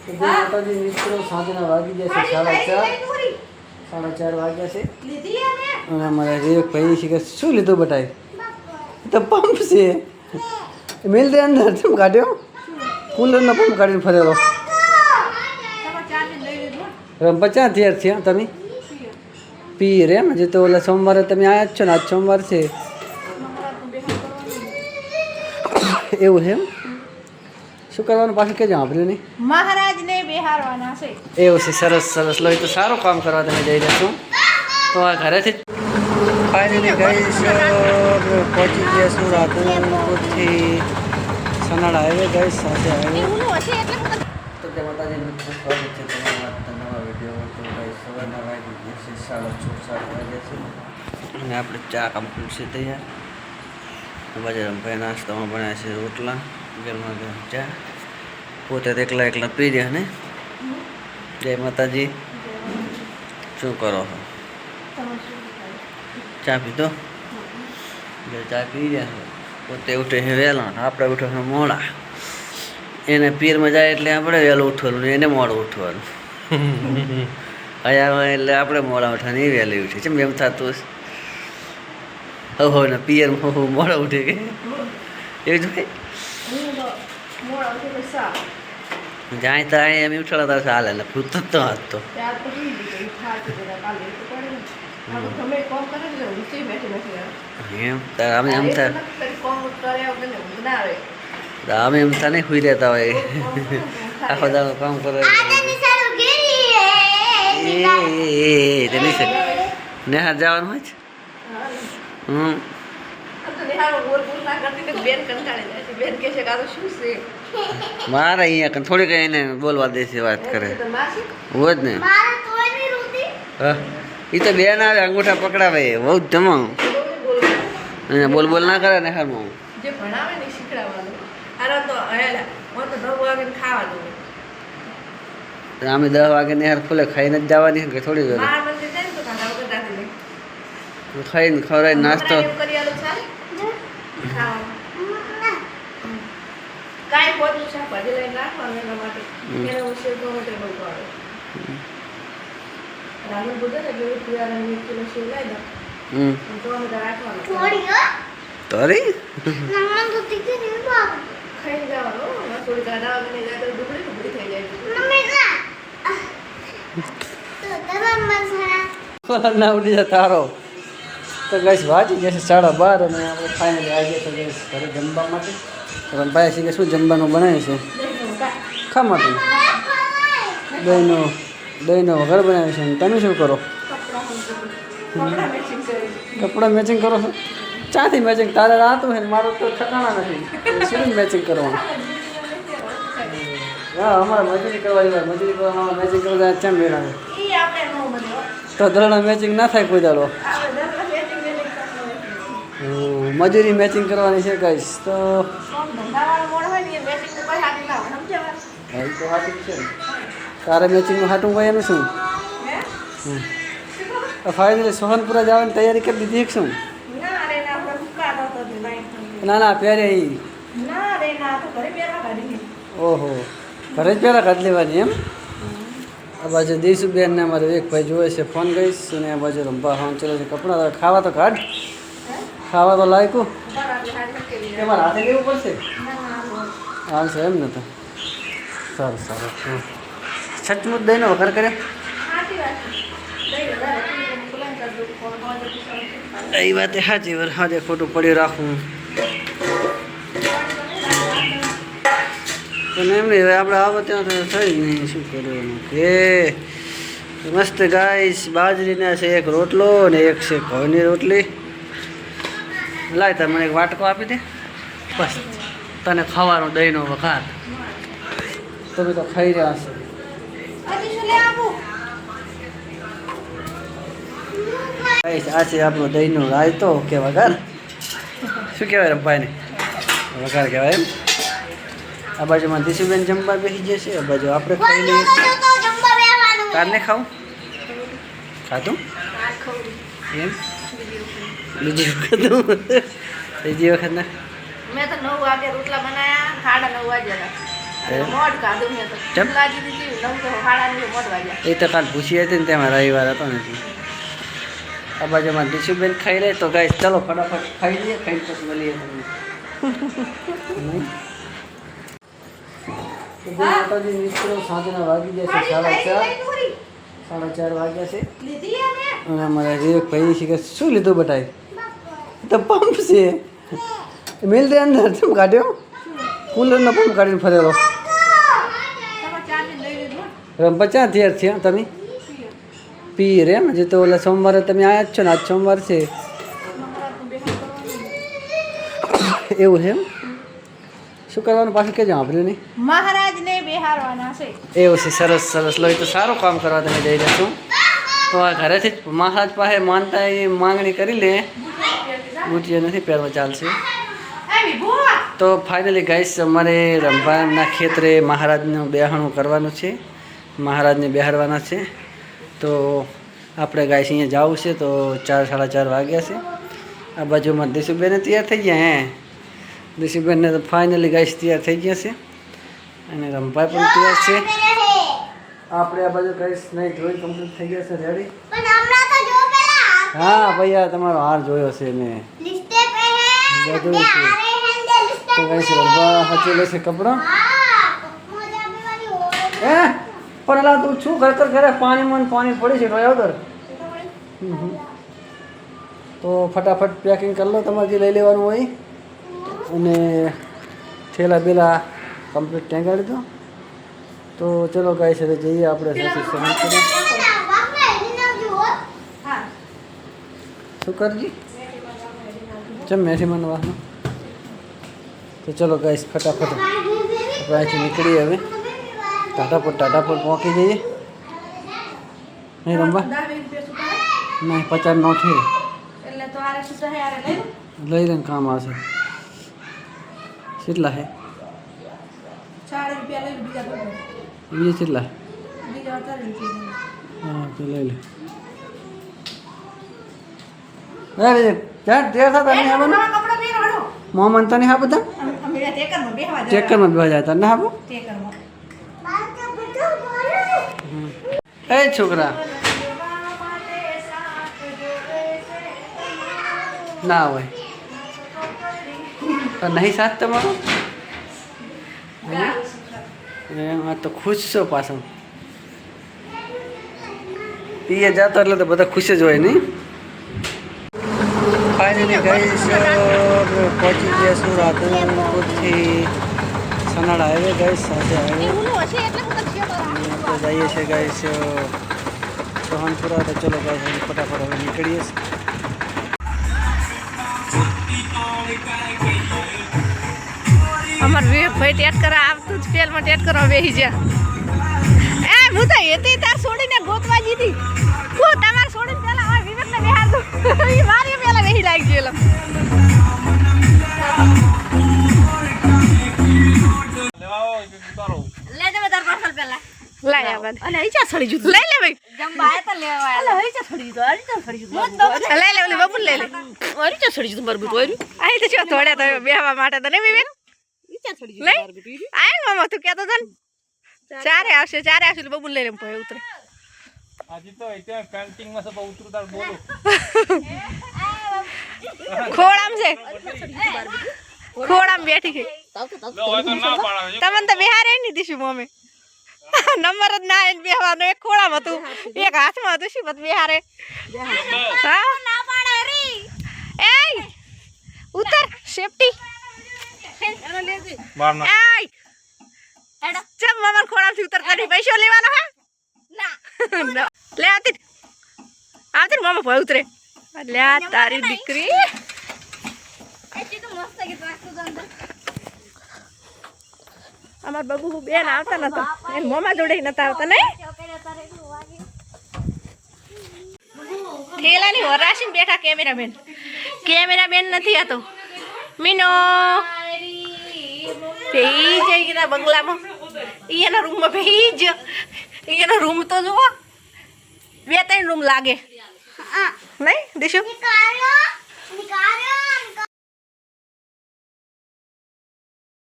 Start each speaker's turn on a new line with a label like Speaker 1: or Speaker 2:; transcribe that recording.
Speaker 1: તો જય માતાજી મિત્રો સાંજના વાગી ગયા છે સાડા ચાર સાડા ચાર વાગ્યા છે અને અમારા વિવેકભાઈ છે કે શું લીધું બટાઈ તો પંપ છે મેલ દે અંદર કેમ કાઢ્યો કુલરનો પંપ કાઢીને ફરેલો રમ પચાસ થયા છે તમે પી રે એમ હજી તો ઓલા સોમવારે તમે આવ્યા જ છો ને આજ સોમવાર છે એવું છે એમ શું કરવાનું? પાછું કેજો આપણે નહીં?
Speaker 2: મહારાજને બેહારવાના છે.
Speaker 1: એવું છે સરસ સરસ. લોહી તો સારું કામ કરવા તમે જઈ રહ્યા છો. તો આ ઘરેથી ફાઇનલી ગઈ પહોંચી ગયા છું રાધનપુરથી. સનાડા હાઈવે ગઈ સાથે હાઈવે તો તે માતાજી મિત્રો સ્વાગત છે તમારા નવા વીડિયો તો ભાઈ સવારના વાગી ગયા છે સાડા છ સાત વાગ્યા છે. અને આપણે ચા કમ્પ્લીટ છે તૈયાર. બજાર ભાઈ નાસ્તામાં બનાવ્યા છે રોટલા. ગરમા ગરમ ચા પોતે એકલા એકલા પી રહ્યા ને. જય માતાજી. શું કરો છો? ચા પીધો? ચા પી રહ્યા પોતે ઉઠે છે વહેલા આપણે ઉઠો છે મોડા. એને પીરમાં જાય એટલે આપણે વહેલું ઉઠવાનું, એને મોડું ઉઠવાનું. અહીંયા એટલે આપણે મોડા ઉઠવાની એ વહેલી ઉઠે. છે એમ થતું હશે. હો હો, ને પિયરમાં મોડા ઉઠે કે. એવું જ ભાઈ જાય તો અહીં એમ ચાલે ને તો તો
Speaker 2: તો તો પડે ને આ તો આવે
Speaker 1: એમ તાર અમે એમ થાય તો અમે એમ થાય નહીં હોય આખો દાડો કામ કરે એ નેહાર જવાનું હોય હમ મારે અહીંયા કન થોડીક એને બોલવા દેશે વાત કરે. હોય જ ને. હા. એ તો બેન આવે અંગૂઠા પકડાવે બહુ જ
Speaker 2: બોલ
Speaker 1: અને બોલ બોલ ના કરે ને હારમાં
Speaker 2: જે ભણાવે ને શીખડાવવાનું. આનો તો હેલા હું તો નવ વાગે ખાવાનું.
Speaker 1: અમે દસ વાગે ખુલે ખાઈને જ જવાની કે થોડી વાર. ખાઈને ખવડાવી નાસ્તો
Speaker 2: હમણાં એવું કરી આલું ચાલે ખાવાનું. કાંઈ ખોટું શાકભાજી લઈને રાખવાનું એના માટે. એને હું શેવ ટોમેટો બહુ ભાવે રામણ બોલે ને કે એવું પિયારાની એક કિલો શેવ લઈ દો.
Speaker 1: હમ.
Speaker 2: અને ટોમેટો રાખવાનું.
Speaker 1: તો
Speaker 2: થોડી વગર નહીં જાય તો ડુબળી થઈ જાય.
Speaker 1: ના. ઉડી જાય તારો. તો ગઈશ વાંચી જશે સાડા બાર અને આપણે ફાઇનલી આવી ગયા ગઈશ ઘરે જમવા માટે. તો ભાઈ છે કે શું જમવાનું બનાવીશું છે?
Speaker 2: દહીંનું
Speaker 1: દહીંનો દહીંનો વઘાર બનાવીશું તમે શું કરો?
Speaker 2: કપડાં
Speaker 1: મેચિંગ કરો છો? ચાથી મેચિંગ તારે રાતું હોય ને મારું તો ઠકાણા નથી. શું મેચિંગ કરવાનું? હા અમારે મજૂરી કરવાની હોય મજૂરી કરવામાં મેચિંગ કરવા ચમ મેળા
Speaker 2: ઈ આપણે નો બધો.
Speaker 1: તો ધરણા મેચિંગ ના થાય કોઈ દાડો
Speaker 2: આપણે દરરોજ matching matching કરવાનું.
Speaker 1: હમ, મજૂરી મેચિંગ કરવાની છે કઈશ તો તારે મેચિંગનું હાટું ભાઈ શું? ફાઇનલી સોહનપુરા જવાની તૈયારી કરી દીધી શું?
Speaker 2: ના ના,
Speaker 1: પહેરે. ઓહો ઘરે જ પહેલાં કાઢ લેવાની એમ? આ બાજુ દીશુબેન ને અમારે એક ભાઈ જોવે છે ફોન કરીશ અને આ બાજુ રંભા હા ચલો છે કપડાં ખાવા તો કાઢ? ખાવા તો લાયકું.
Speaker 2: બરાબર, હાથ મૂકી દીધી.
Speaker 1: કે મારે હાથે લેવું પડશે?
Speaker 2: ના, ના, ના.
Speaker 1: એમ ને તો. સારું સારું. સચમુચ દઈને વઘાર કરે
Speaker 2: છે.
Speaker 1: એ વાત સાચી વાર હાજે ખોટું પડ્યું રાખવું. પણ એમ નહીં હવે આપણે આવો ત્યાં તો થઈ નહીં. શું કરવાનું કે મસ્ત ગાઈસ બાજરીના છે એક રોટલો ને એક છે ઘઉંની રોટલી. લાય તમે મને એક વાટકો આપી દે. બસ. તને ખાવાનું દહીંનો વઘાર. તમે તો ખાઈ રહ્યા? ગાઈસ આ છે આપણો દહીંનો રાયતો કે વઘાર? શું કહેવાય રંભાઈને વઘાર કહેવાય એમ? આ બાજુમાં દીશુબેન જમવા બેસી જશે આ બાજુ આપણે ખાઈ લઈએ. કારને ખાવું? ખાધું? એમ? બીજી વખત ત્રીજી વખત ના?
Speaker 2: મેં તો નવ વાગે રોટલા બનાયા સાડા નવ વાગ્યા હતા મોઢ કાઢું મેં તો.
Speaker 1: કેમ?
Speaker 2: લાગી દીધી નવ તો હાડાની મોઢ વાગ્યા.
Speaker 1: એ તો કાલ પૂછી હતી ને તેમાં રવિવાર હતો નથી આ બાજુમાં ડીશુબેન ખાઈ લે તો ગાઈસ ચલો ફટાફટ ખાઈ લઈએ ખાઈ પછી મળીએ તમને. નહીં? તો જય માતાજી મિત્રો સાંજના વાગી ગયા છે સાડા ચાર. સાડા ચાર વાગ્યા છે.
Speaker 2: લીધી અમે.
Speaker 1: અને અમારા વિવેક ભાઈ છે કે શું લીધું બટાઈ તો પંપ છે. મિલ દે અંદર કેમ કાઢ્યો? કુલરનો પંપ કાઢીને ફરેલો. પચાસ થયા છે તમે? પી રે એમ? હજી તો ઓલા સોમવારે તમે આવ્યા જ છો ને આજ સોમવાર છે. એવું છે એમ? શું કરવાનું પાછું કેજો આપણે નહીં?
Speaker 2: મહારાજને બેહારવાના છે.
Speaker 1: એવું છે સરસ સરસ. લોહી તો સારું કામ કરવા તમે જઈ રહ્યા છો. તો આ ઘરેથી જ મહારાજ પાસે માનતા એ માંગણી કરી લે. બુટિયા નથી પહેરવા ચાલશે. તો ફાઇનલી ગાઈસ અમારે રંભાના ખેતરે મહારાજનું બેહાણું કરવાનું છે. મહારાજને બેહારવાના છે. તો આપણે ગાઈસ અહીંયા જવું છે તો ચાર સાડા ચાર વાગ્યા છે. આ બાજુમાં દિશુબેન તૈયાર થઈ ગયા હે. દિશુબેનને તો ફાઇનલી ગાઈસ તૈયાર થઈ ગયા છે. અને રંભાઈ પણ તૈયાર છે. આપણે આ બાજુ ગાઈસ નહીં જોઈ કમ્પ્લીટ થઈ ગયા છે રેડી
Speaker 3: પણ હમણાં તો જો પેલા
Speaker 1: હા ભૈયા તમારો હાર જોયો છે મેં. બધું
Speaker 3: લિસ્ટે
Speaker 1: તો રંભા છે કપડાં?
Speaker 3: હા
Speaker 1: પણ અલા તું શું ઘર ઘરે પાણીમાં પાણી પડે છે રોયા વગર. તો ફટાફટ પેકિંગ કરી લો તમારે જે લઈ લેવાનું હોય. અને થેલા બેલા કમ્પ્લીટ ટેંગાડી દો. તો ચલો ગાય છે જઈએ આપણે કરીએ
Speaker 3: વાપરે એની નામ જુઓ
Speaker 2: હા
Speaker 1: શું કરજી ચમ મેઠીમાં વાહનો તો ચલો ગાઈસ ફટાફટ આપણે અહીંથી નીકળીએ હવે ટાટા પર ટાટા પર પહોંચી જઈએ નહીં રમવા
Speaker 2: દસ વીસ રૂપિયા સુધા
Speaker 1: નહીં પચાસ નો છે
Speaker 2: એટલે તો આરે સુધા હે આરે લઈ લો.
Speaker 1: લઈ લઈને કામ આવશે કેટલા હે
Speaker 2: ચાર રૂપિયા લઈ લો, બીજા બોલો
Speaker 1: બીજે કેટલા
Speaker 2: બીજા વધારે રૂપિયા લઈ લો.
Speaker 1: હા તો લઈ લે અરે ક્યાં તૈયાર થતા નહીં આવવાનું?
Speaker 2: નવા કપડાં પહેરો હેડો.
Speaker 1: મોહમ્મદ તને હા બધા
Speaker 2: અમે અમે ત્યાં ટેકરમાં બેહવા જતા.
Speaker 1: ટેકરમાં બેવા જાય તને આપો?
Speaker 2: ટેકરમાં.
Speaker 3: બાર તો બધું બોલો
Speaker 1: એ છોકરા. ના હોય. તો નહીં સાથ તમારો? એમ આ તો ખુશ છો પાછો. એ જાતો એટલે તો બધા ખુશ જ હોય નહીં? ફાઇનલી ગઈશ પહોંચી ગયા છું રાધનપુરથી હાઈવે ગઈશ સાથે હાઈવે. જઈએ છીએ ગઈશ સોહનપુરા તો ચલો હવે ફટાફટ હવે નીકળીએ
Speaker 2: અમાર વિવેક ભાઈ કરવા આવતું જ પેલમાં ટેટ કરવા બેસી જા એ, હું તો એતી તાર છોડીને તમાર છોડીને પેલા બેહી લાગી ગયેલો લાય આ લઈ લે ભાઈ. લઈ લે ઓલી બબુલ લઈ લે. આઈ થોડે તો બેહવા માટે તને વિવેક આય મામા તું કહેતો હતો ને. ચારે આવશે ચારે આવશે એટલે બબુલ લઈ લે ભાઈ ઉતરે.
Speaker 4: આજે તો પેન્ટિંગમાં સબ ઉતરું તાર બોલો.
Speaker 2: ખોડામ છે. ખોડામ બેઠી છે. તમને તો બિહારે નહીં દીશું મમ્મી નંબર જ ના એને બેહવાનો. એક ખોડામ હતું. એક હાથમાં હતું. શું બધું બિહારે? હા? એય! ઉતર સેફટી ચમ મમર ખોડામથી ઉતરતા નહીં. પૈસો લેવાનો હે? ના. લે આતી આતી ને મામા ઉતરે. આ તારી દીકરી. અમાર બબુ બેન આવતા નતો. એને મોમાં જોડે નતા આવતા નહીં? થેલાની વરાશીને બેઠા કેમેરામેન. કેમેરામેન નથી આતો મીનો. ભેઈ જઈ ગયા બંગલામાં. એના રૂમમાં ભેઈ જ. એનો રૂમ તો જુઓ. બે ત્રણ રૂમ લાગે. નહીં Né?
Speaker 3: Deixa eu.